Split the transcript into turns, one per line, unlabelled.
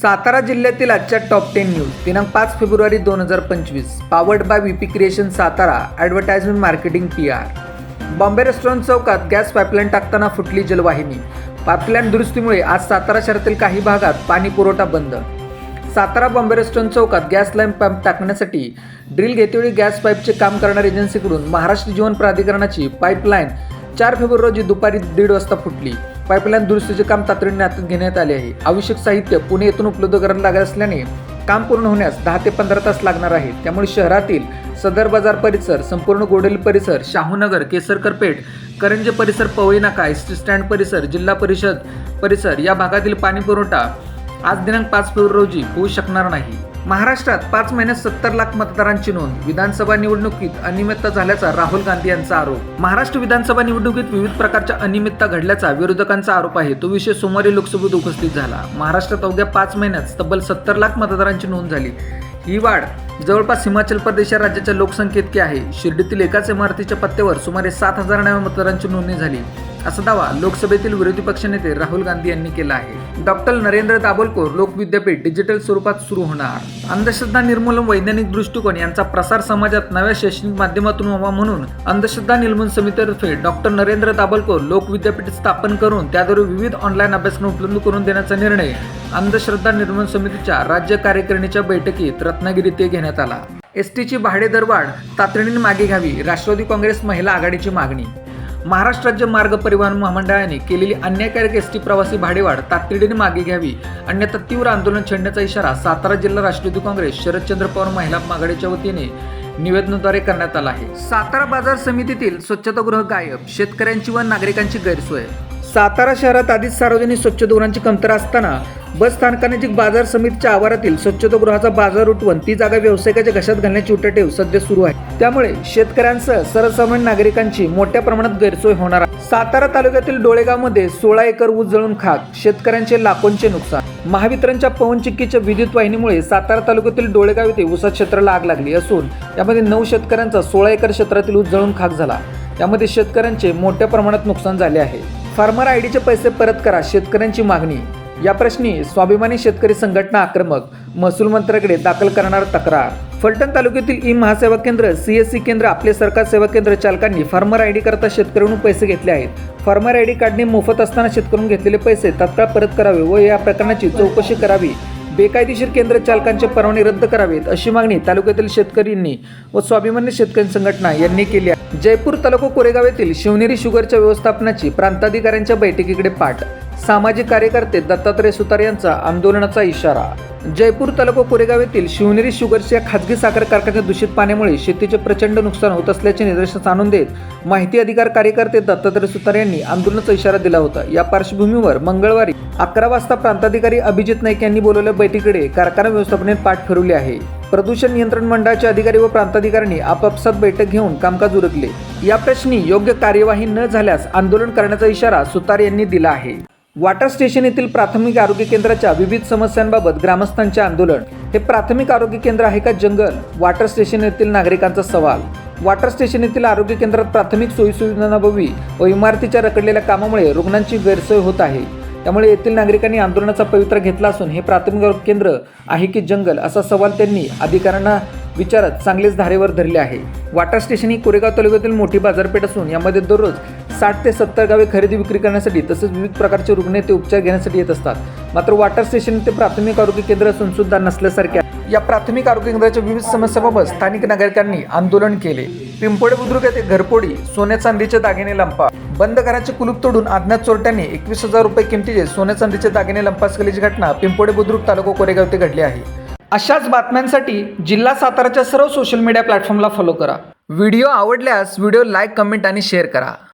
सातारा जिल्ह्यातील आजच्या top ten news दिनांक पाच फेब्रुवारी दोन हजार पंचवीस. Powered by V P creation Satara advertisement marketing P R Bombay restaurant चौकात गॅस पाईपलाईन टाकताना फुटली जलवाहिनी. पाईपलाईन दुरुस्तीमुळे आज सातारा शहरातील काही भागात पाणी पुरवठा बंद. सातारा बॉम्बे रेस्टॉरंट चौकात गॅस लाईन पंप टाकण्यासाठी ड्रिल घेतेवेळी गॅस पाईपचे काम करणाऱ्या एजन्सीकडून महाराष्ट्र जीवन प्राधिकरणाची पाईपलाईन चार फेब्रुवारी रोजी दुपारी दीड वाजता फुटली. पाईपलाईन दुरुस्तीचे काम तातडीने हातात घेण्यात आले आहे. आवश्यक साहित्य पुणे येथून उपलब्ध करायला लागत असल्याने काम पूर्ण होण्यास दहा ते पंधरा तास लागणार आहेत. त्यामुळे शहरातील सदर बाजार परिसर संपूर्ण गोडेल परिसर शाहूनगर केसरकर पेठ करंजे परिसर पवई नाका एस टी स्टँड परिसर जिल्हा परिषद परिसर या भागातील पाणी पुरवठा आज दिनांक पाच फेब्रुवारी रोजी होऊ शकणार नाही. महाराष्ट्रात पाच महिन्यात सत्तर लाख मतदारांची नोंद विधानसभा निवडणुकीत अनियमितता झाल्याचा राहुल गांधी यांचा आरोप. महाराष्ट्र विधानसभा निवडणुकीत विविध प्रकारच्या अनियमितता घडल्याचा विरोधकांचा आरोप आहे. तो विषय सोमवारी लोकसभेत उपस्थित झाला. महाराष्ट्रात अवघ्या पाच महिन्यात तब्बल सत्तर लाख मतदारांची नोंद झाली. ही वाढ जवळपास हिमाचल प्रदेश या राज्याच्या लोकसंख्येतकी आहे. शिर्डीतील एकाच इमारतीच्या पत्त्यावर सुमारे सात हजार नव्या मतदारांची नोंदणी झाली. असा दावा लोकसभेतील विरोधी पक्षनेते राहुल गांधी यांनी केला आहे. डॉक्टर नरेंद्र दाभोलकर लोक विद्यापीठ डिजिटल स्वरूपात सुरू होणार. अंधश्रद्धा निर्मूलन वैज्ञानिक दृष्टिकोन यांचा प्रसार समाजात नव्या शैक्षणिक माध्यमातून व्हावा म्हणून अंधश्रद्धा निर्मूलन समितीतर्फे डॉक्टर नरेंद्र दाभोलकर लोक विद्यापीठ स्थापन करून त्याद्वारे विविध ऑनलाईन अभ्यासक्रम उपलब्ध करून देण्याचा निर्णय अंधश्रद्धा निर्मूलन समितीच्या राज्य कार्यकारिणीच्या बैठकीत रत्नागिरीत घेण्यात आला. एसटीची भाडे दरवाढ तातडीने मागे घ्यावी राष्ट्रवादी काँग्रेस महिला आघाडीची मागणी महाराष्ट्र राज्य मार्ग परिवहन महामंडळाने केलेली अन्यायकारक एस टी प्रवासी भाडेवाढ तातडीने मागे घ्यावी अन्यथा तीव्र आंदोलन छेडण्याचा इशारा सातारा जिल्हा राष्ट्रवादी काँग्रेस शरदचंद्र पवार महिला आघाडीच्या वतीने निवेदनाद्वारे करण्यात आला आहे. सातारा बाजार समितीतील स्वच्छतागृह गायब शेतकऱ्यांची व नागरिकांची गैरसोय. सातारा शहरात आधीच सार्वजनिक स्वच्छ धोरणांची कमतरता असताना बस स्थानकानजीक बाजार समितीच्या आवारातील स्वच्छतागृहाचा बाजार उठवून ती जागा व्यावसायिकाच्या घशात घालण्याची उठाटेव सध्या सुरू आहे. त्यामुळे शेतकऱ्यांसह सर्वसामान्य नागरिकांची मोठ्या प्रमाणात गैरसोय होणार आहे. सातारा तालुक्यातील डोळेगावमध्ये सोळा एकर ऊस जळून खाक शेतकऱ्यांचे लाखोंचे नुकसान. महावितरणच्या पवनचिक्कीच्या विद्युत वाहिनीमुळे सातारा तालुक्यातील डोळेगाव येथे ऊसा क्षेत्राला आग लागली असून यामध्ये नऊ शेतकऱ्यांचा सोळा एकर क्षेत्रातील ऊस जळून खाक झाला. यामध्ये शेतकऱ्यांचे मोठ्या प्रमाणात नुकसान झाले आहे. फार्मर आयडीचे पैसे परत करा शेतकऱ्यांची मागणी. या प्रश्नी स्वाभिमानी शेतकरी संघटना आक्रमक महसूल मंत्र्याकडे दाखल करणार तक्रार. फलटण तालुक्यातील ई महासेवा केंद्र सी एस सी केंद्र आपले सरकार सेवा केंद्र चालकांनी फार्मर आयडी करता शेतकऱ्यांकडून पैसे घेतले आहेत. फार्मर आय डी काढणे मोफत असताना शेतकऱ्यांनी घेतलेले पैसे तात्काळ परत करावे व या प्रकरणाची चौकशी करावी. बेकायदेशीर केंद्र चालकांचे परवाने रद्द करावेत अशी मागणी तालुक्यातील शेतकऱ्यांनी व स्वाभिमानी शेतकरी संघटना यांनी केली आहे. जयपूर तालुका कोरेगाव येथील शिवनेरी शुगरच्या व्यवस्थापनाची प्रांताधिकाऱ्यांच्या बैठकीकडे पाठ. सामाजिक कार्यकर्ते दत्तात्रय सुतार यांचा आंदोलनाचा इशारा. जयपूर तालुका कोरेगाव येथील शिवनेरी शुगर्सच्या खाजगी साखर कारखान्याच्या दूषित पाण्यामुळे शेतीचे प्रचंड नुकसान होत असल्याचे निदर्शनास आणून देत माहिती अधिकार कार्यकर्ते दत्तात्रय सुतार यांनी आंदोलनाचा इशारा दिला होता. या पार्श्वभूमीवर मंगळवारी अकरा वाजता प्रांताधिकारी अभिजित नाईक यांनी बोलवल्या बैठकीकडे कारखाना व्यवस्थापने पाठ फिरवली आहे. प्रदूषण नियंत्रण मंडळाचे अधिकारी व प्रांताधिकाऱ्यांनी आपापसात बैठक घेऊन कामकाज उरकले. या प्रश्नी योग्य कार्यवाही न झाल्यास आंदोलन करण्याचा इशारा सुतार यांनी दिला आहे. वाटर स्टेशन येथील प्राथमिक आरोग्य केंद्राच्या विविध समस्यांबाबत ग्रामस्थांचे आंदोलन. हे प्राथमिक आरोग्य केंद्र आहे का जंगल? वाटर स्टेशन येथील नागरिकांचा सवाल. वॉटर स्टेशन येथील आरोग्य केंद्रात प्राथमिक सोयीसुविधांभावी व इमारतीच्या रखडलेल्या कामामुळे रुग्णांची गैरसोय होत आहे. त्यामुळे येथील नागरिकांनी आंदोलनाचा पवित्रा घेतला असून हे प्राथमिक आरोग्य केंद्र आहे की जंगल असा सवाल त्यांनी अधिकाऱ्यांना विचारत चांगलेच धारेवर धरले आहे. वॉटर स्टेशन ही कोरेगाव तालुक्यातील मोठी बाजारपेठ असून यामध्ये दररोज साठ ते सत्तर गावे खरेदी विक्री करण्यासाठी तसेच विविध प्रकारचे रुग्ण येथे उपचार घेण्यासाठी येत असतात. मात्र वॉटर स्टेशन ते प्राथमिक आरोग्य केंद्र असून सुद्धा नसल्यासारख्या या प्राथमिक आरोग्य केंद्राच्या विविध समस्यांबाबत स्थानिक नागरिकांनी आंदोलन केले. पिंपोडे बुद्रुक येथे घरपोडी सोन्या चांदीचे दागिने लंपा बंद घराचे कुलूप तोडून अज्ञात चोरट्यांनी एकवीस हजार रुपये किमतीचे सोन्या चांदीचे दागिने लंपास केल्याची घटना पिंपोडे बुद्रुक तालुका कोरेगाव येथे घडली आहे. अशाच बातम्यांसाठी जिल्हा साताराच्या सर्व सोशल मीडिया प्लॅटफॉर्मला फॉलो करा. व्हिडिओ आवडल्यास व्हिडिओ लाईक कमेंट आणि शेअर करा.